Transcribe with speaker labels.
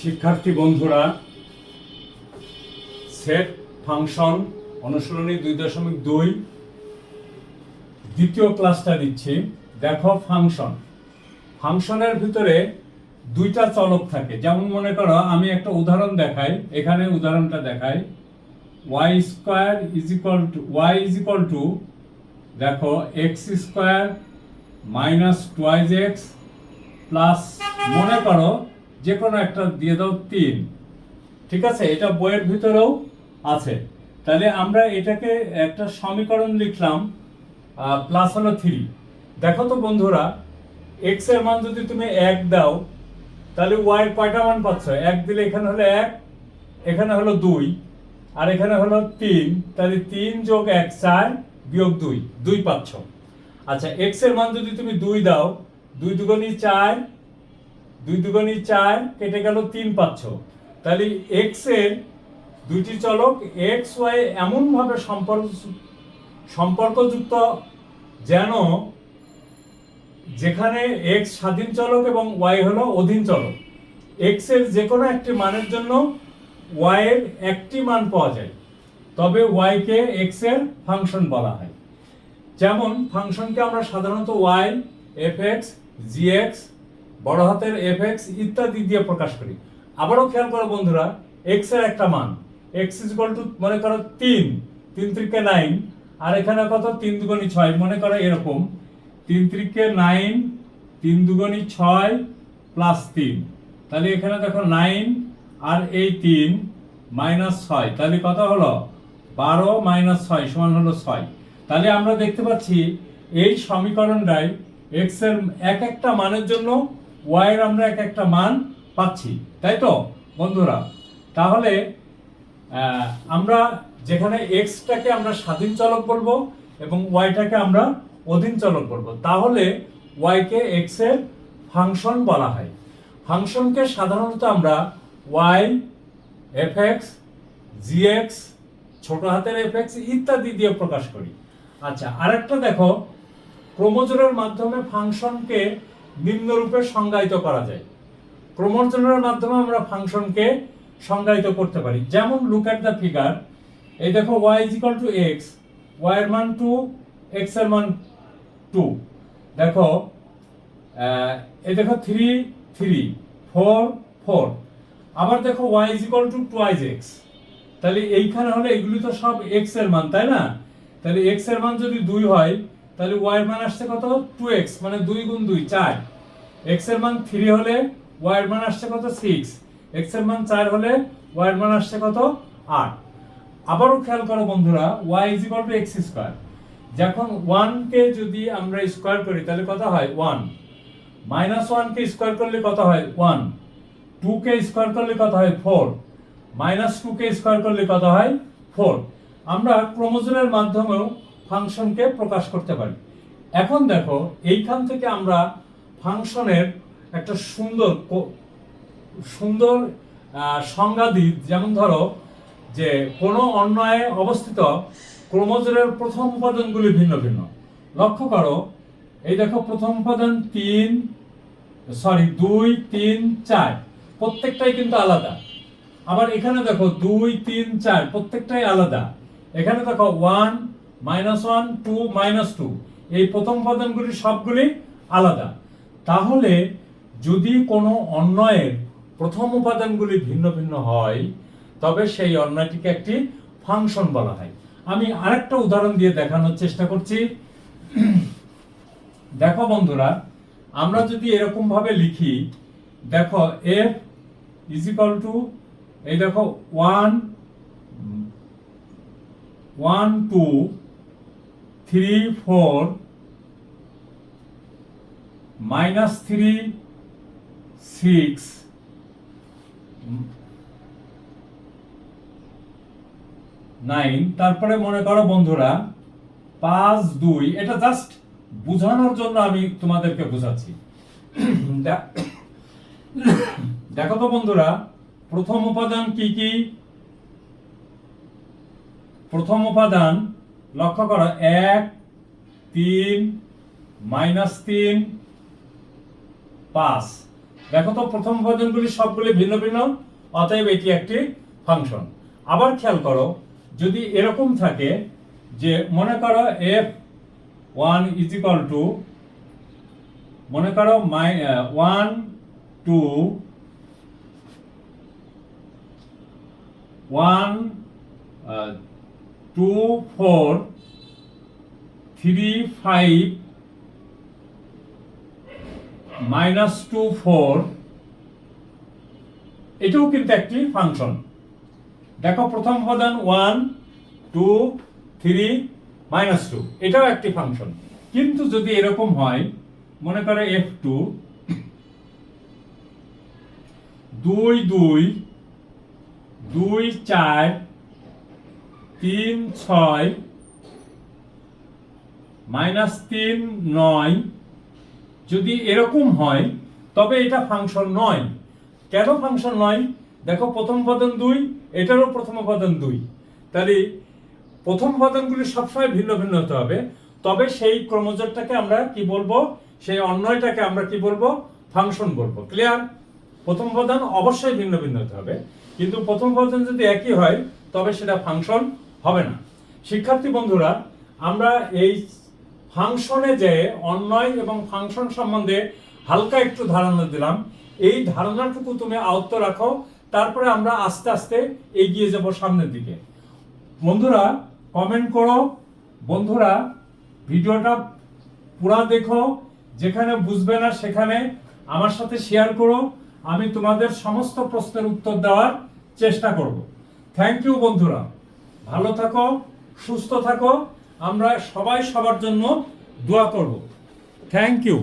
Speaker 1: শিক্ষার্থী বন্ধুরা, set function অনুশীলনী দুই দশমিক দুই, দ্বিতীয় ক্লাসটা দিচ্ছি। দেখো ফাংশন। ফাংশনের ভিতরে দুইটা চলক থাকে। যেমন মনে করো, আমি একটা উদাহরণ দেখাই, এখানে উদাহরণটা দেখাই। Y square is equal to Y is equal to দেখো X square minus twice X plus মনে করো যে কোনো একটা দিয়ে দাও তিন। ঠিক আছে? এটা বইয়ের ভিতরেও আছে। তাহলে আমরা এটাকে একটা সমীকরণ লিখলাম প্লাস হলো থ্রি দেখো তো বন্ধুরা এক্সের মান যদি তুমি এক দাও, তাহলে ওয়াই কয়টা মান পাচ্ছ? এক দিলে এখানে হলো এক, এখানে হলো দুই, আর এখানে হলো তিন। তাহলে তিন যোগ এক, চার বিয়োগ দুই দুই পাচ্ছ। আচ্ছা এক্সের মান যদি তুমি দুই দাও, দুই দুগুণী চার দুই দুগুণী চার কেটে গেল তিন পাচ্ছ তাহলে এক্সের দুইটি চলক এক্স ওয়াই এমনভাবে সম্পর্ক সম্পর্কযুক্ত যেন যেখানে এক্স স্বাধীন চলক এবং ওয়াই হলো অধীন চলক। এক্সের যে কোনো একটি মানের জন্য ওয়াই এর একটি মান পাওয়া যায়। তবে ওয়াই কে এক্সের ফাংশন বলা হয়। যেমন ফাংশনকে আমরা সাধারণত Y F X G X বড় হাতের এফ এক্স ইত্যাদি দিয়ে প্রকাশ করি। আবারও খেয়াল করো বন্ধুরা এক্সের একটা মান। এক্স ইজ টু মনে করো তিন তিন ত্রিকে নাইন আর এখানে কত? তিন দুগুণী ছয়, মনে করো এরকম। তিন ত্রিকে নাইন তিন দুগুণী ছয় প্লাস তিন। তাহলে এখানে দেখো নাইন আর এই তিন মাইনাস ছয়। তাহলে কত হলো? বারো মাইনাস ছয় সমান হলো ছয়। তাহলে আমরা দেখতে পাচ্ছি এই সমীকরণটাই এক্সের এক একটা মানের জন্য ওয়াই এর আমরা এক একটা মান পাচ্ছি, তাই তো, বন্ধুরা? তাহলে আমরা যেখানে এক্সটাকে আমরা স্বাধীন চলক বলব এবং ওয়াইটাকে আমরা অধীন চলক বলব, তাহলে ওয়াইকে এক্সের ফাংশন বলা হয়। ফাংশনকে সাধারণত আমরা Y F X G X ছোট হাতের এফ এক্স ইত্যাদি দিয়ে প্রকাশ করি। আচ্ছা আরেকটা দেখো, ক্রোমোজোমের মাধ্যমে ফাংশনকে নিম্নরূপে সংজ্ঞায়িত করা যায়। ক্রোমোজোমের মাধ্যমে আমরা ফাংশনকে সংজ্ঞায়িত করতে পারি। যেমন লুক অ্যাট দ্য ফিগার এই দেখো Y is equal to X Y এর মান টু এক্সের মান টু দেখো এই দেখো থ্রি থ্রি ফোর ফোর আবার দেখো Y is equal to twice X তাহলে এইখানে হলে এগুলি তো সব এক্সের মান, তাই না? তাহলে এক্সের মান যদি দুই হয় তাহলে ওয়াই এর মান আসছে কত? টু এক্স মানে দুই গুণ দুই, চার। এক্সের মান থ্রি হলে ওয়াই এর মান আসছে কত? সিক্স এক্সের মান চার হলে ওয়াই এর মান আসছে কত? আট। আবারও খেয়াল করো বন্ধুরা টু এক্স স্কোয়ার যখন ওয়ানকে যদি আমরা স্কোয়ার করি, তাহলে কত হয়? ওয়ান মাইনাস ওয়ানকে স্কোয়ার করলে কত হয়? ওয়ান টু কে স্কোয়ার করলে কত হয়? ফোর মাইনাস টু কে স্কোয়ার করলে কত হয়? ফোর আমরা ক্রোমোজোমের মাধ্যমেও ফাংশনকে প্রকাশ করতে পারি। এখন দেখো, এইখান থেকে আমরা ফাংশনের একটা সুন্দর সুন্দর সংজ্ঞা দিই। যেমন ধরো যে কোনো অন্যায় অবস্থিত ক্রোমোজোমের প্রথম উপাদানগুলি ভিন্ন ভিন্ন। লক্ষ্য করো, এই দেখো প্রথম উপাদান তিন, সরি, দুই, তিন, চার। প্রত্যেকটাই কিন্তু আলাদা। আবার এখানে দেখো দুই, তিন, চার, প্রত্যেকটাই আলাদা। এখানে দেখো one minus one, two, minus two. এই প্রথম উপাদানগুলি সবগুলি আলাদা। তাহলে যদি কোনো অন্যয়ের প্রথম উপাদানগুলি ভিন্ন ভিন্ন হয়, তবে সেই অন্যটিকে একটি ফাংশন বলা হয়। আমি আরেকটা উদাহরণ দিয়ে দেখানোর চেষ্টা করছি। দেখো বন্ধুরা, আমরা যদি এরকম ভাবে লিখি, দেখো এফ ইজ ইকাল টু, এই দেখো one one, two three four minus three six nine তারপরে মনে করো বন্ধুরা, পাঁচ, দুই, এটা জাস্ট বোঝানোর জন্য আমি তোমাদেরকে বোঝাচ্ছি। দেখো তো বন্ধুরা, প্রথম উপাদান কি কি? প্রথম উপাদান লক্ষ্য করো, এক, তিন, মাইনাস তিন, পাঁচ। দেখো তো প্রথম উপাদানগুলি সবগুলি ভিন্ন ভিন্ন, অতএব এটি একটি ফাংশন। আবার খেয়াল করো, যদি এরকম থাকে যে মনে করো F one is equal to, মনে করো my, one, two, one two four three five minus two four এটাও কিন্তু একটি ফাংশন দেখো, প্রথম উপাদান one two three minus two এটাও একটি ফাংশন কিন্তু যদি এরকম হয়, মনে করে এফ টু দুই দুই দুই, চার তিন ছয় মাইনাস তিন নয় যদি এরকম হয়, তবে এটা ফাংশন নয়। কেন ফাংশন নয়? দেখো, প্রথম উপাদান দুই, এটারও প্রথম উপাদান দুই। তাহলে প্রথম উপাদানগুলি সবসময় ভিন্ন ভিন্ন হতে হবে। তবে সেই ক্রমজোরটাকে আমরা কি বলব? সেই অন্যয়টাকে আমরা কি বলব? ফাংশন বলব। ক্লিয়ার? প্রথম উপাদান অবশ্যই ভিন্ন ভিন্ন হতে হবে। কিন্তু প্রথম উপাদান যদি একই হয়, তবে সেটা ফাংশন হবে না। শিক্ষার্থী বন্ধুরা, আমরা এই ফাংশনে যে অন্যয় এবং ফাংশন সম্বন্ধে হালকা একটু ধারণা দিলাম। এই ধারণাটুকু তুমি আয়ত্ত রাখো, তারপরে আমরা আস্তে আস্তে এগিয়ে যাব সামনের দিকে। বন্ধুরা কমেন্ট করো। বন্ধুরা, ভিডিওটা পুরা দেখো। যেখানে বুঝবে না, সেখানে আমার সাথে শেয়ার করো। আমি তোমাদের সমস্ত প্রশ্নের উত্তর দেওয়ার চেষ্টা করব। থ্যাংক ইউ বন্ধুরা। ভালো থাকো সুস্থ থাকো। আমরা সবাই সবার জন্য দোয়া করব। Thank you